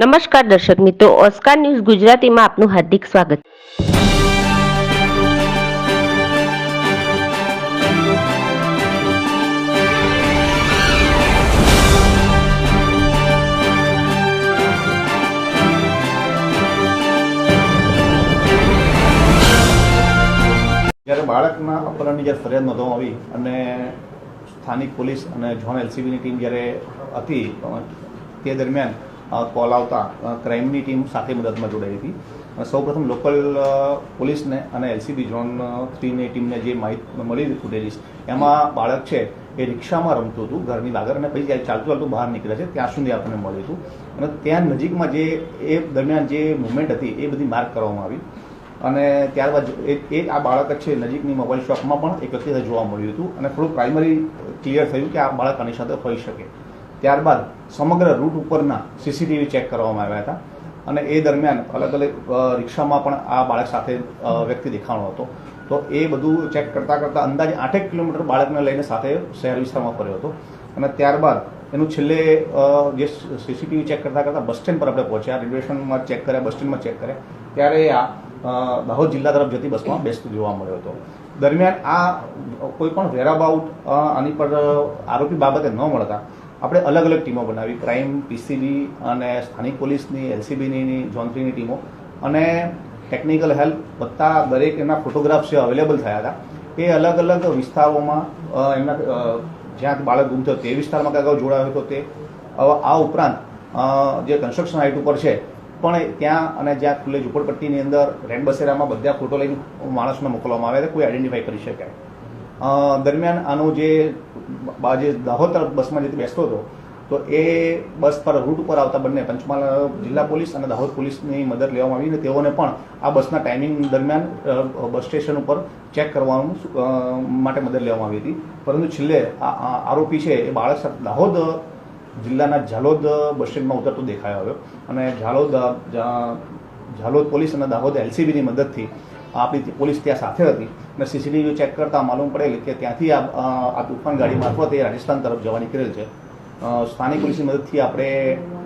નમસ્કાર દર્શક મિત્રો, ઓસ્કાર ન્યૂઝ ગુજરાતીમાં આપનું હાર્દિક સ્વાગત. જ્યારે બાળકના અપહરણની જ્યારે ફરિયાદ નોંધવામાં આવી અને સ્થાનિક પોલીસ અને ઝોન એલસીબીની ટીમ જ્યારે હતી, તે દરમિયાન કોલ આવતા ક્રાઇમની ટીમ સાથે મદદમાં જોડાઈ હતી. સૌપ્રથમ લોકલ પોલીસને અને એલસીબી ઝોન થ્રીની ટીમને જે માહિતી, મળી ફૂટેજીસ એમાં બાળક છે એ રિક્ષામાં રમતું હતું, ઘરની આગળ અને પછી જ્યારે ચાલતું ચાલતું બહાર નીકળે છે, ત્યાં સુધી આપણને મળ્યું હતું. અને ત્યાં નજીકમાં જે, એ દરમિયાન જે મુવમેન્ટ હતી, એ બધી માર્ક કરવામાં આવી. અને ત્યારબાદ એ આ બાળક છે, નજીકની મોબાઈલ શોપમાં પણ એક વ્યક્તિ જોવા મળ્યું હતું. અને થોડું પ્રાઇમરી ક્લિયર થયું કે આ બાળક આની સાથે હોઈ શકે. ત્યારબાદ સમગ્ર રૂટ ઉપરના સીસીટીવી ચેક કરવામાં આવ્યા હતા. અને એ દરમિયાન અલગ અલગ રિક્ષામાં પણ આ બાળક સાથે વ્યક્તિ દેખાણો હતો. તો એ બધું ચેક કરતાં કરતાં અંદાજે આઠેક કિલોમીટર બાળકને લઈને સાથે શહેર વિસ્તારમાં ફર્યો હતો. અને ત્યારબાદ એનું છેલ્લે જે સીસીટીવી ચેક કરતાં કરતાં બસ સ્ટેન્ડ પર આપણે પહોંચ્યા. રેલવે સ્ટેશનમાં ચેક કર્યા, બસ સ્ટેન્ડમાં ચેક કર્યા. ત્યારે આ દાહોદ જિલ્લા તરફ જતી બસમાં બેસતો જોવા મળ્યો હતો. દરમિયાન આ કોઈ પણ વેરાબાઉટ આની પર આરોપી બાબતે ન મળતા આપણે અલગ અલગ ટીમો બનાવી. ક્રાઇમ પીસીબી અને સ્થાનિક પોલીસની એલસીબીની ઝોન થ્રીની ટીમો. અને ટેકનિકલ હેલ્પ બધા દરેક એના ફોટોગ્રાફ્સ જે અવેલેબલ થયા હતા, એ અલગ અલગ વિસ્તારોમાં એમના જ્યાં બાળક ગુમ થયો તે વિસ્તારમાં કાંઈ અગાઉ જોડાયો હતો તે. આ ઉપરાંત જે કન્સ્ટ્રક્શન હાઇટ ઉપર છે, પણ ત્યાં અને જ્યાં ખુલ્લે ઝુંપડપટ્ટીની અંદર રેન્ડ બસેરામાં બધા ફોટો લઈને માણસને મોકલવામાં આવ્યા હતા, કોઈ આઈડેન્ટિફાઈ કરી શકાય દરમિયાન આનો જે આજે દાહોદ તરફ બસમાં જે બેસતો હતો, તો એ બસ પર રૂટ ઉપર આવતા બંને, પંચમહાલ જિલ્લા પોલીસ અને દાહોદ પોલીસની મદદ લેવામાં આવી અને તેઓને પણ આ બસના ટાઈમિંગ દરમિયાન બસ સ્ટેશન ઉપર ચેક કરવાનું માટે મદદ લેવામાં આવી હતી. પરંતુ છેલ્લે આ આરોપી છે એ બાળક દાહોદ જિલ્લાના ઝાલોદ બસ સ્ટેન્ડમાં ઉતરતો દેખાયો આવ્યો. અને ઝાલોદ ઝાલોદ પોલીસ અને દાહોદ એલસીબીની મદદથી આપણી પોલીસ ત્યાં સાથે હતી અને સીસીટીવી ચેક કરતા માલુમ પડેલ કે ત્યાંથી આ તુફાન ગાડી મારફતે રાજસ્થાન તરફ જવા નીકળેલ છે. સ્થાનિક પોલીસની મદદથી આપણે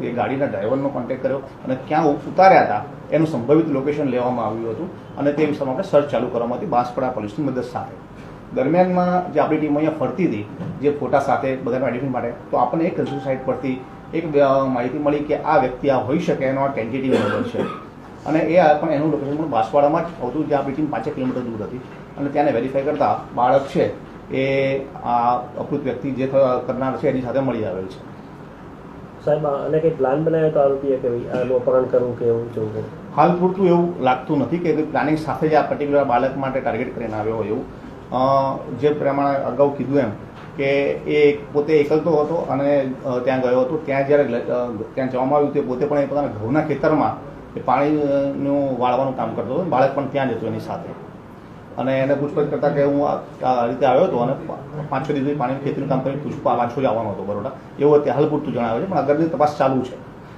એ ગાડીના ડ્રાઈવરનો કોન્ટેક્ટ કર્યો અને ક્યાં ઉતાર્યા હતા. એનું સંભવિત લોકેશન લેવામાં આવ્યું હતું અને તે વિસ્તારમાં આપણે સર્ચ ચાલુ કરવામાં હતી. બાંસપડા પોલીસની મદદ સાથે. દરમિયાનમાં જે આપણી ટીમ અહીંયા ફરતી હતી, જે ફોટા સાથે બધાને આઈડેન્ટિટી માટે, તો આપણને એક કન્સ્ટ્રક્શન સાઇટ પરથી એક માહિતી મળી કે આ વ્યક્તિ આ હોઈ શકે એનો આ ટેન્ટેટિવ નંબર છે. અને એ આ પણ એનું લોકેશન પણ બાંસવાડામાં જ આવતું જ્યાં ટીમ પાંચેક કિલોમીટર દૂર હતી. અને ત્યાંને વેરીફાઈ કરતા બાળક છે એ આ અપૃત વ્યક્તિ જે થ- કરનાર છે એની સાથે મળી આવેલ છે. સાહેબ અને કંઈ પ્લાન બનાવ્યો તો આરોપીએ કે આનું અપહરણ કરવું કે એવું જોવું હાલ પૂરતું એવું લાગતું નથી કે પ્લાનિંગ સાથે જ આ પર્ટિક્યુલર બાળક માટે ટાર્ગેટ કરીને આવ્યો હોય એવું. જે પ્રમાણે અગાઉ કીધું એમ કે એ પોતે એકલતો હતો અને ત્યાં ગયો હતો. ત્યાં જ્યારે ત્યાં જવામાં આવ્યું તે પોતે પણ એ પોતાના ઘઉંના ખેતરમાં એ પાણીનું વાળવાનું કામ કરતો હતો બાળક પણ ત્યાં જતો એની સાથે. અને એને પૂછપરછ કરતા કે હું આ રીતે આવ્યો હતો અને પાંચ છ દિવસથી પાણી ખેતીનું કામ કરી પૂછપા પાછો જ આવવાનો હતો બરોડા? એવું અત્યારે હાલ પૂરતું જણાવે છે પણ આગળની તપાસ ચાલુ છે.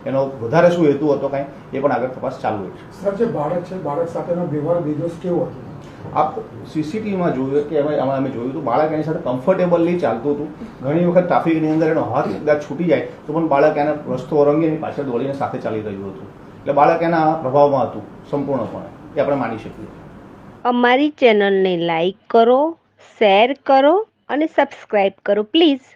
એનો વધારે શું હેતુ હતો કાંઈ એ પણ આગળ તપાસ ચાલુ છે. સર જે બાળક છે બાળક સાથેનો વ્યવહાર બીજો કેવો હતો? આપ સીસીટીવીમાં જોયું કે એમાં અમે જોયું હતું બાળક એની સાથે કમ્ફર્ટેબલી ચાલતું હતું. ઘણી વખત ટ્રાફિકની અંદર એનો હાથ કદાચ છૂટી જાય તો પણ બાળક એને રસ્તો ઓરંગી એની પાછળ દોડીને સાથે ચાલી રહ્યું હતું. એટલે બાળક એના પ્રભાવમાં હતું, સંપૂર્ણપણે, એ આપણે માની શકીએ. અમારી ચેનલને લાઈક કરો, શેર કરો અને સબસ્ક્રાઈબ કરો, પ્લીઝ.